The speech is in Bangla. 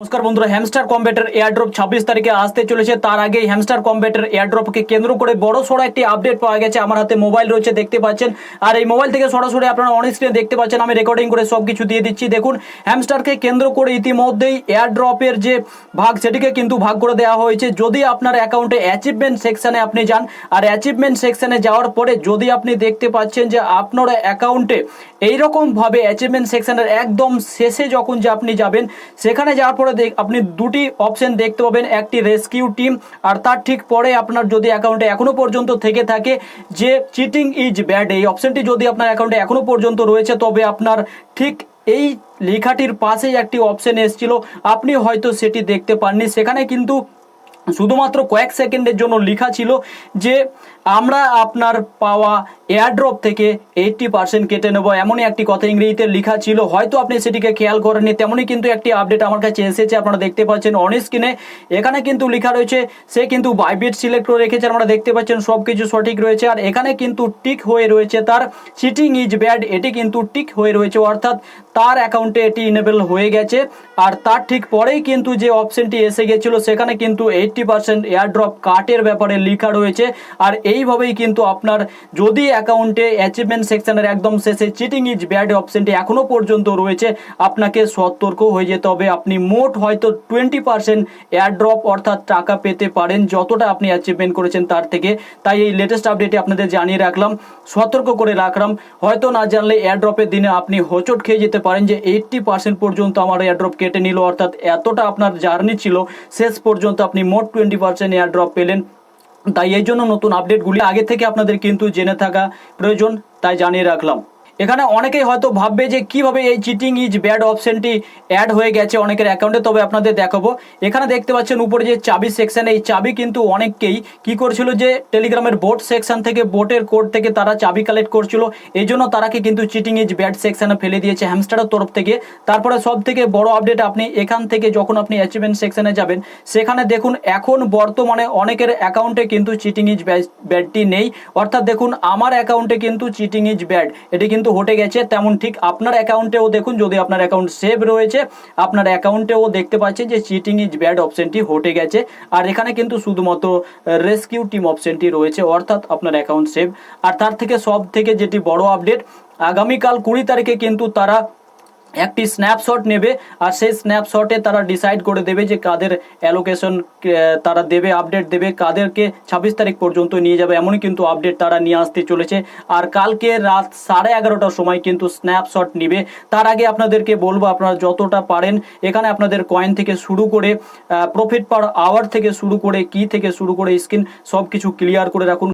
নমস্কার বন্ধুরা হ্যামস্টার কম্বেটের এয়ারড্রপ ছাব্বিশ তারিখে আসতে চলেছে। তার আগে হ্যামস্টার কম্বেটের এয়ারড্রপকে কেন্দ্র করে বড় সড়ো একটি আপডেট পাওয়া গেছে। আমার হাতে মোবাইল রয়েছে, দেখতে পাচ্ছেন। আর এই মোবাইল থেকে সরাসরি আপনারা অন স্ক্রিনে দেখতে পাচ্ছেন। আমি রেকর্ডিং করে সব কিছু দিয়ে দিচ্ছি। দেখুন হ্যামস্টারকে কেন্দ্র করে ইতিমধ্যেই এয়ারড্রপের যে ভাগ, সেটিকে কিন্তু ভাগ করে দেওয়া হয়েছে। যদি আপনার অ্যাকাউন্টে অ্যাচিভমেন্ট সেকশানে আপনি যান, আর অ্যাচিভমেন্ট সেকশনে যাওয়ার পরে যদি আপনি দেখতে পাচ্ছেন যে আপনার অ্যাকাউন্টে এইরকমভাবে অ্যাচিভমেন্ট সেকশনের একদম শেষে যখন যে আপনি যাবেন, সেখানে যাওয়ার পরে দেখ- আপনি দুটি অপশন দেখতে পাবেন, একটি রেস্কিউ টিম আর তার ঠিক পরে আপনার যদি অ্যাকাউন্টে এখনও পর্যন্ত থেকে থাকে যে চিটিং ইজ ব্যাড এই অপশনটি যদি আপনার অ্যাকাউন্টে এখনও পর্যন্ত রয়েছে, তবে আপনার ঠিক এই লেখাটির পাশেই একটি অপশন এসেছিল, আপনি হয়তো সেটি দেখতে পাননি। সেখানে কিন্তু শুধুমাত্র কয়েক সেকেন্ডের জন্য লেখা ছিল যে আমরা আপনার পাওয়া এয়ারড্রপ থেকে এইটটি পার্সেন্ট কেটে নেব। এমনই একটি কথা ইংরেজিতে লেখা ছিল। হয়তো আপনি সেটিকে খেয়াল করেননি, তেমনই কিন্তু একটি আপডেট আমার কাছে এসেছে, আপনারা দেখতে পাচ্ছেন অন স্ক্রিনে এখানে কিন্তু লেখা রয়েছে, সে কিন্তু বাইবিট সিলেক্ট করে রেখেছে, আপনারা দেখতে পাচ্ছেন সব কিছু সঠিক রয়েছে। আর এখানে কিন্তু টিক হয়ে রয়েছে তার চিটিং ইজ ব্যাড এটি কিন্তু টিক হয়ে রয়েছে, অর্থাৎ তার অ্যাকাউন্টে এটি ইনেবল হয়ে গেছে। আর তার ঠিক পরেই কিন্তু যে অপশনটি এসে গেছিল, সেখানে কিন্তু এইটটি পার্সেন্ট এয়ারড্রপ কাটের ব্যাপারে লেখা রয়েছে। আর এইভাবেই কিন্তু আপনার যদি অ্যাকাউন্টে অ্যাচিভমেন্ট সেকশনের একদম শেষে চিটিং ইজ ব্যাড অপশনটি এখনও পর্যন্ত রয়েছে, আপনাকে সতর্ক হয়ে যেতে হবে। আপনি মোট হয়তো টোয়েন্টি পার্সেন্ট এয়ারড্রপ অর্থাৎ টাকা পেতে পারেন, যতটা আপনি অ্যাচিভমেন্ট করেছেন তার থেকে। তাই এই লেটেস্ট আপডেটে আপনাদের জানিয়ে রাখলাম, সতর্ক করে রাখলাম। হয়তো না জানলে এয়ারড্রপের দিনে আপনি হোঁচট খেয়ে যেতে পারেন যে এইটটি পার্সেন্ট পর্যন্ত আমার এয়ারড্রপ কেটে নিল, অর্থাৎ এতটা আপনার জার্নি ছিল, শেষ পর্যন্ত আপনি মোট টোয়েন্টি পার্সেন্ট এয়ার ড্রপ পেলেন। তাই এই জন্য নতুন আপডেটগুলি আগে থেকে আপনাদের কিন্তু জেনে থাকা প্রয়োজন, তাই জানিয়ে রাখলাম। এখানে অনেকেই হয়তো ভাববে যে কীভাবে এই চিটিং ইজ ব্যাড অপশনটি অ্যাড হয়ে গেছে অনেকের অ্যাকাউন্টে তবে আপনাদের দেখাবো। এখানে দেখতে পাচ্ছেন উপরে যে চাবি সেকশন এই চাবি কিন্তু অনেককেই কি করছিল যে টেলিগ্রামের বোট সেকশন থেকে বোটের কোড থেকে তারা চাবি কালেক্ট করছিল। এই জন্য তারাকে কিন্তু চিটিং ইজ ব্যাড সেকশনে ফেলে দিয়েছে হ্যামস্টারের তরফ থেকে। তারপরে সব থেকে বড় আপডেট আপনি এখান থেকে যখন আপনি অ্যাচিভমেন্ট সেকশনে যাবেন, সেখানে দেখুন এখন বর্তমানে অনেকের অ্যাকাউন্টে কিন্তু চিটিং ইজ ব্যাডটি নেই। অর্থাৎ দেখুন, আমার অ্যাকাউন্টে কিন্তু চিটিং ইজ ব্যাড এটি কিন্তু হটে গেছে, তেমন ঠিক আপনার অ্যাকাউন্টেও দেখুন, যদি আপনার অ্যাকাউন্ট সেভ রয়েছে, আপনার অ্যাকাউন্টেও দেখতে পাচ্ছেন যে চিটিং ইজ ব্যাড অপশানটি হটে গেছে। আর এখানে কিন্তু শুধুমাত্র রেস্কিউ টিম অপশানটি রয়েছে, অর্থাৎ আপনার অ্যাকাউন্ট সেভ আর তার থেকে সব থেকে যেটি বড় আপডেট আগামীকাল কুড়ি তারিখে কিন্তু তারা একটি স্ন্যাপশট নেবে আর সেই স্ন্যাপশটে তারা ডিসাইড করে দেবে যে কাদের অ্যালোকেশন তারা দেবে আপডেট দেবে, কাদেরকে ছাব্বিশ তারিখ পর্যন্ত নিয়ে যাবে, এমনই কিন্তু আপডেট তারা নিয়ে আসতে চলেছে। আর কালকে রাত সাড়ে এগারোটার সময় কিন্তু স্ন্যাপশট নিবে। তার আগে আপনাদেরকে বলব, আপনারা যতটা পারেন, এখানে আপনাদের কয়েন থেকে শুরু করে প্রফিট পার আওয়ার থেকে শুরু করে কি থেকে শুরু করে স্ক্রিন সব কিছু ক্লিয়ার করে রাখুন।